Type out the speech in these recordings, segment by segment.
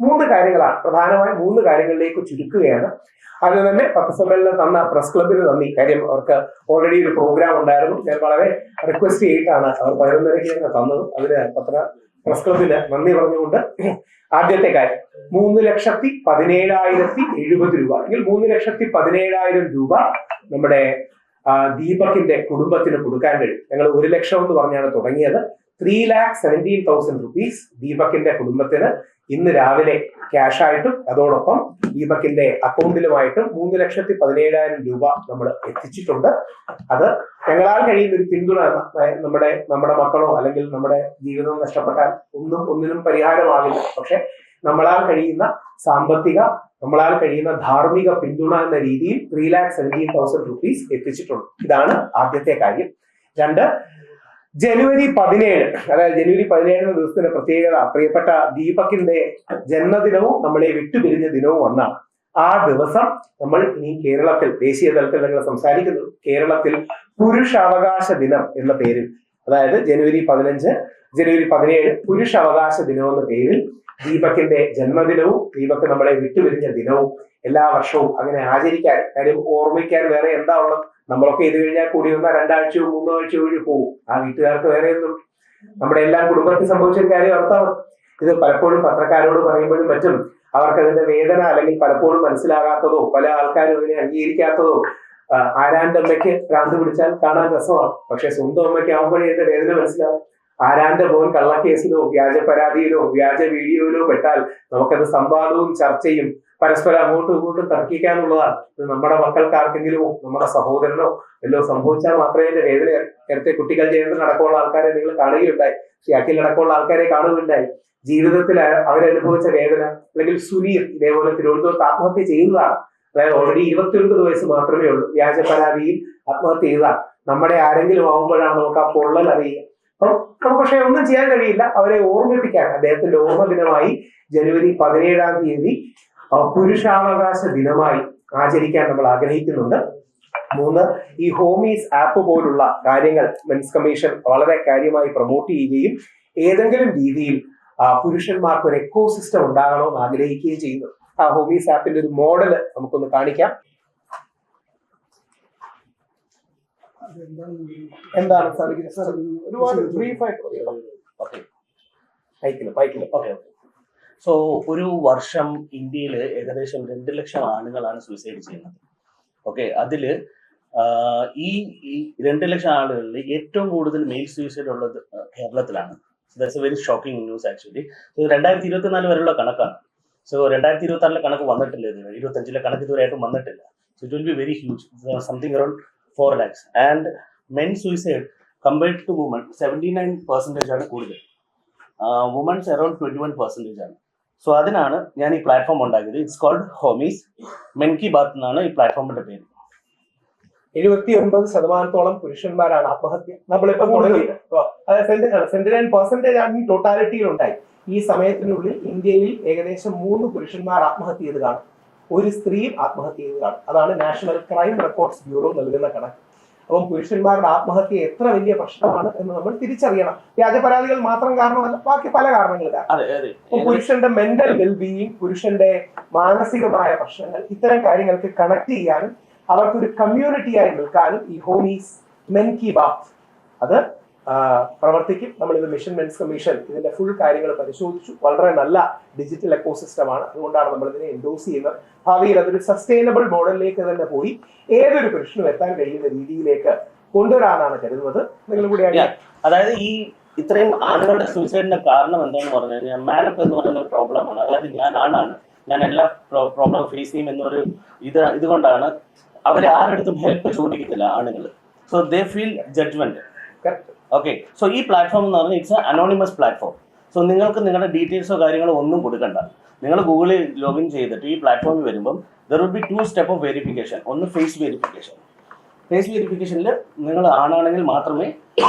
മൂന്ന് കാര്യങ്ങളാണ്. പ്രധാനമായി മൂന്ന് കാര്യങ്ങളിലേക്ക് ചുരുക്കുകയാണ്. അതിൽ തന്നെ പത്രസമ്മേളനം തന്ന പ്രസ് ക്ലബിന് നന്ദി. കാര്യം അവർക്ക് ഓൾറെഡി ഒരു പ്രോഗ്രാം ഉണ്ടായിരുന്നു. ഞാൻ വളരെ റിക്വസ്റ്റ് ചെയ്തിട്ടാണ് അവർ പതിനൊന്നരയ്ക്ക് തന്നെ തന്നത്. അതിന് പത്ര പ്രസ് ക്ലബിന് നന്ദി പറഞ്ഞുകൊണ്ട് ആദ്യത്തെ കാര്യം. മൂന്ന് ലക്ഷത്തി പതിനേഴായിരത്തി എഴുപത് രൂപ. അല്ലെങ്കിൽ മൂന്ന് ലക്ഷത്തി പതിനേഴായിരം രൂപ നമ്മുടെ ദീപകിന്റെ കുടുംബത്തിന് കൊടുക്കാൻ കഴിയും. ഞങ്ങൾ ഒരു ലക്ഷം എന്ന് പറഞ്ഞാണ് തുടങ്ങിയത്. Three lakh seventeen thousand rupees ദീപകിന്റെ കുടുംബത്തിന് ഇന്ന് രാവിലെ ക്യാഷ് ആയിട്ടും അതോടൊപ്പം ദീപക്കിന്റെ അക്കൗണ്ടിലുമായിട്ടും മൂന്ന് ലക്ഷത്തി പതിനേഴായിരം രൂപ നമ്മൾ എത്തിച്ചിട്ടുണ്ട്. അത് ഞങ്ങളാൽ കഴിയുന്ന ഒരു പിന്തുണ നമ്മുടെ നമ്മുടെ മക്കളോ അല്ലെങ്കിൽ നമ്മുടെ ജീവിതം നഷ്ടപ്പെട്ടാൽ ഒന്നും ഒന്നിനും പരിഹാരമാകില്ല. പക്ഷെ നമ്മളാൽ കഴിയുന്ന സാമ്പത്തിക നമ്മളാൽ കഴിയുന്ന ധാർമ്മിക പിന്തുണ എന്ന രീതിയിൽ three lakh seventeen thousand rupees എത്തിച്ചിട്ടുണ്ട്. ഇതാണ് ആദ്യത്തെ കാര്യം. രണ്ട് ജനുവരി പതിനേഴ് അതായത് ജനുവരി പതിനേഴിന് ദിവസത്തിന്റെ പ്രത്യേകത പ്രിയപ്പെട്ട ദീപകിന്റെ ജന്മദിനവും നമ്മളെ വിട്ടുപിരിഞ്ഞ ദിനവും ഒന്നാണ്. ആ ദിവസം നമ്മൾ ഇനി കേരളത്തിൽ ദേശീയ തലത്തിൽ നിങ്ങൾ സംസാരിക്കുന്നു. കേരളത്തിൽ പുരുഷാവകാശ ദിനം എന്ന പേരിൽ അതായത് ജനുവരി പതിനഞ്ച് ജനുവരി പതിനേഴ് പുരുഷാവകാശ ദിനം എന്ന പേരിൽ ദീപകിന്റെ ജന്മദിനവും ദീപക് നമ്മളെ വിട്ടുപിരിഞ്ഞ ദിനവും എല്ലാ വർഷവും അങ്ങനെ ആചരിക്കാൻ കാര്യം ഓർമ്മിക്കാൻ വേറെ എന്താ ഉള്ളത്? നമ്മളൊക്കെ ഇത് കഴിഞ്ഞാൽ കൂടി വന്നാൽ രണ്ടാഴ്ചയോ മൂന്നോ ആഴ്ചയോ വഴി പോകും. ആ വീട്ടുകാർക്ക് വേറെ ഒന്നും നമ്മുടെ എല്ലാ കുടുംബത്തിൽ സംഭവിച്ച കാര്യം അർത്ഥമാണ്. ഇത് പലപ്പോഴും പത്രക്കാരോട് പറയുമ്പോഴും മറ്റും അവർക്ക് അതിന്റെ വേദന അല്ലെങ്കിൽ പലപ്പോഴും മനസ്സിലാകാത്തതോ പല ആൾക്കാരും അതിനെ അംഗീകരിക്കാത്തതോ ആരാന്റെ അമ്മയ്ക്ക് ഭ്രാന്ത് പിടിച്ചാൽ കാണാൻ രസമാണ്. പക്ഷെ സ്വന്തം അമ്മയ്ക്ക് ആവുമ്പോഴേ എന്റെ വേദന മനസ്സിലാവും. ആരാന്റെ മോൻ കള്ളക്കേസിലോ വ്യാജ പരാതിയിലോ വ്യാജ വീഡിയോയിലോ പെട്ടാൽ നമുക്കത് സംവാദവും ചർച്ചയും പരസ്പരം അങ്ങോട്ടും ഇങ്ങോട്ടും തർക്കിക്കാനുള്ളതാണ്. ഇത് നമ്മുടെ മക്കൾക്ക് ആർക്കെങ്കിലും നമ്മുടെ സഹോദരനോ എല്ലോ സംഭവിച്ചാൽ മാത്രമേ എന്റെ വേദന നേരത്തെ കുട്ടികൾ ജയന്തൻ അടക്കമുള്ള ആൾക്കാരെ നിങ്ങൾ കാണുകയുണ്ടായി. ശ്രീ അഖിൽ ആൾക്കാരെ കാണുകയുണ്ടായി. ജീവിതത്തിൽ അവരനുഭവിച്ച വേദന അല്ലെങ്കിൽ സുനീർ ഇതേപോലെ തിരുവനന്തപുരത്ത് ആത്മഹത്യ ചെയ്യുന്നതാണ്. അതായത് ഓൾറെഡി ഇരുപത്തിയൊൻപത് വയസ്സ് മാത്രമേ ഉള്ളൂ. വ്യാജ പരാതിയിൽ ആത്മഹത്യ ചെയ്തതാണ്. നമ്മുടെ ആരെങ്കിലും ആവുമ്പോഴാണ് നമുക്ക് ആ പൊള്ളൽ അറിയുക. അപ്പം നമുക്ക് പക്ഷെ ഒന്നും ചെയ്യാൻ കഴിയില്ല. അവരെ ഓർമ്മിപ്പിക്കാൻ. അദ്ദേഹത്തിന്റെ ഓർമ്മ ദിനമായി ജനുവരി പതിനേഴാം തീയതി പുരുഷാവകാശ ദിനമായി ആചരിക്കാൻ നമ്മൾ ആഗ്രഹിക്കുന്നുണ്ട്. മൂന്ന് ഈ ഹോമീസ് ആപ്പ് പോലുള്ള കാര്യങ്ങൾ മെൻസ് കമ്മീഷൻ വളരെ കാര്യമായി പ്രൊമോട്ട് ചെയ്യുകയും ഏതെങ്കിലും രീതിയിൽ പുരുഷന്മാർക്ക് ഒരു എക്കോ സിസ്റ്റം ഉണ്ടാകണമെന്ന് ആഗ്രഹിക്കുകയും ചെയ്യുന്നു. ആ ഹോമീസ് ആപ്പിന്റെ ഒരു മോഡൽ നമുക്കൊന്ന് കാണിക്കാം. എന്താണ് സാധിക്കുന്നത് സാർ ഒരുപാട് ബ്രീഫ് ആയിട്ട് പറയാം. ഓക്കെ. അയക്കില്ല വായിക്കില്ല. Okay okay. സോ ഒരു വർഷം ഇന്ത്യയിൽ ഏകദേശം രണ്ട് ലക്ഷം ആളുകളാണ് സൂയിസൈഡ് ചെയ്യുന്നത്. ഓക്കെ അതിൽ ഈ രണ്ട് ലക്ഷം ആളുകളിൽ ഏറ്റവും കൂടുതൽ മെയിൽ സൂയിസൈഡ് ഉള്ളത് കേരളത്തിലാണ്. That's a very shocking news actually രണ്ടായിരത്തി ഇരുപത്തിനാല് വരെയുള്ള കണക്കാണ്. സോ രണ്ടായിരത്തി ഇരുപത്തി ആറിലെ കണക്ക് വന്നിട്ടില്ല ഇതുവരെ. ഇരുപത്തഞ്ചിലെ കണക്ക് ഇതുവരെയായിട്ടും വന്നിട്ടില്ല. So it will be very huge something around four lakhs and men suicide compared to woman seventy nine percentage ആണ് കൂടുതൽ. Womans around twenty one percentage ആണ്. സോ അതിനാണ് ഞാൻ ഈ പ്ലാറ്റ്ഫോം ഉണ്ടാക്കിയത്. It's called homies men ki baat എന്നാണ് ഈ പ്ലാറ്റ്ഫോമിന്റെ പേര്. എഴുപത്തി ഒൻപത് ശതമാനത്തോളം പുരുഷന്മാരാണ് ആത്മഹത്യ. നമ്മളിപ്പോ പെർസെന്റേജ് ആണ് ഈ ടോട്ടാലിറ്റിയിൽ ഉണ്ടായി ഈ സമയത്തിനുള്ളിൽ ഇന്ത്യയിൽ ഏകദേശം മൂന്ന് പുരുഷന്മാർ ആത്മഹത്യ ചെയ്ത് കാണും ഒരു സ്ത്രീ ആത്മഹത്യ ചെയ്ത് കാണും അതാണ് നാഷണൽ ക്രൈം റെക്കോർഡ്സ് ബ്യൂറോ നൽകുന്ന കണക്ക്. അപ്പം പുരുഷന്മാരുടെ ആത്മഹത്യ എത്ര വലിയ പ്രശ്നമാണ് എന്ന് നമ്മൾ തിരിച്ചറിയണം. വ്യാജ പരാതികൾ മാത്രം കാരണമല്ല ബാക്കി പല കാരണങ്ങൾ കാരണം. പുരുഷന്റെ മെന്റൽ വെൽബീയിങ് പുരുഷന്റെ മാനസികമായ പ്രശ്നങ്ങൾ ഇത്തരം കാര്യങ്ങൾക്ക് കണക്ട് ചെയ്യാനും അവർക്കൊരു കമ്മ്യൂണിറ്റിയായി നിൽക്കാനും ഈ ഹോമീസ് മെൻ കി ബാത്ത് അത് പ്രവർത്തിക്കും. ഇത് മിഷൻ മെൻസ് കമ്മീഷൻ ഇതിന്റെ ഫുൾ കാര്യങ്ങൾ പരിശോധിച്ചു. വളരെ നല്ല ഡിജിറ്റൽ എക്കോസിസ്റ്റം ആണ്. അതുകൊണ്ടാണ് നമ്മൾ ഇതിനെ എൻഡോസ് ചെയ്യുന്നത്. ഭാവിയിൽ അതൊരു സസ്റ്റൈനബിൾ മോഡലിലേക്ക് തന്നെ പോയി ഏതൊരു പുരുഷനും എത്താൻ കഴിയുന്ന രീതിയിലേക്ക് കൊണ്ടുവരാനാണ് കരുതുന്നത്. നിങ്ങൾ കൂടി അതായത് ഈ ഇത്രയും ആളുകളുടെ സൂസൈഡിന്റെ കാരണം എന്താണെന്ന് പറഞ്ഞു കഴിഞ്ഞാൽ മാനപ്പ് എന്ന് പറയുന്ന ഒരു പ്രോബ്ലമാണ് അതായത് ഞാൻ ആണാണ് ഞാൻ എല്ലാ പ്രോബ്ലം ഫേസ് ചെയ്യും എന്നൊരു ഇത് ഇതുകൊണ്ടാണ് അവർ ആരുടെ അടുത്തും ഹെൽപ്പ് ചോദിക്കത്തില്ല ആണുങ്ങൾ so they feel judgement. Okay so ഈ പ്ലാറ്റ്ഫോം എന്ന് പറഞ്ഞാൽ it's a anonymous platform so നിങ്ങൾക്ക് നിങ്ങളുടെ ഡീറ്റെയിൽസോ കാര്യങ്ങളോ ഒന്നും കൊടുക്കണ്ട. നിങ്ങൾ ഗൂഗിളിൽ ലോഗിൻ ചെയ്തിട്ട് ഈ പ്ലാറ്റ്ഫോമിൽ വരുമ്പം there will be two step of verification ഒന്ന് ഫേസ് വെരിഫിക്കേഷൻ ഫേസ് വെരിഫിക്കേഷനിൽ നിങ്ങൾ ആണാണെങ്കിൽ മാത്രമേ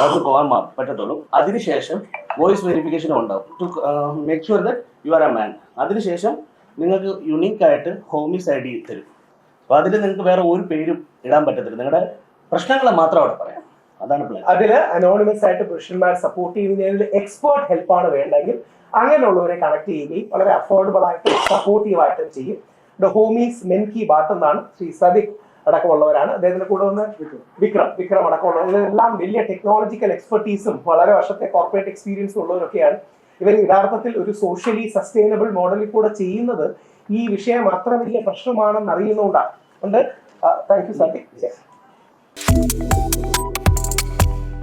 അവർക്ക് പോകാൻ പറ്റത്തുള്ളൂ. അതിനുശേഷം വോയിസ് വെരിഫിക്കേഷനും ഉണ്ടാവും. To make sure that you are a man അതിനുശേഷം നിങ്ങൾക്ക് യുണീക്ക് ആയിട്ട് ഹോമീസ് ഐ ഡി തരും. അപ്പോൾ അതിൽ നിങ്ങൾക്ക് വേറെ ഒരു പേരും ഇടാൻ പറ്റത്തില്ല. നിങ്ങളുടെ പ്രശ്നങ്ങൾ മാത്രം അവിടെ പറയാം. അതാണ് പ്ലാൻ അതിൽ അനോണിമസ് ആയിട്ട് പുരുഷന്മാർ സപ്പോർട്ട് ചെയ്യുന്നതിൽ എക്സ്പേർട്ട് ഹെൽപ്പാണ് വേണ്ടെങ്കിൽ അങ്ങനെയുള്ളവരെ കണക്ട് ചെയ്യുകയും വളരെ അഫോർഡബിൾ ആയിട്ട് സപ്പോർട്ടീവ് ആയിട്ടും ചെയ്യും. The homies men ki baat എന്നാണ് ശ്രീ സദിഖ് അടക്കമുള്ളവരാണ്. അദ്ദേഹത്തിന്റെ കൂടെ വന്ന് വിക്രം. വിക്രം അടക്കമുള്ളവർ. ഇതെല്ലാം വലിയ ടെക്നോളജിക്കൽ എക്സ്പെർട്ടീസും വളരെ വർഷത്തെ കോർപ്പറേറ്റ് എക്സ്പീരിയൻസും ഉള്ളവരൊക്കെയാണ്. ഇവർ യഥാർത്ഥത്തിൽ ഒരു സോഷ്യലി സസ്റ്റൈനബിൾ മോഡലിൽ കൂടെ ചെയ്യുന്നത് ഈ വിഷയം അത്ര വലിയ പ്രശ്നമാണെന്ന് അറിയുന്നതുകൊണ്ടാണ് അതുകൊണ്ട് thank you Sadiq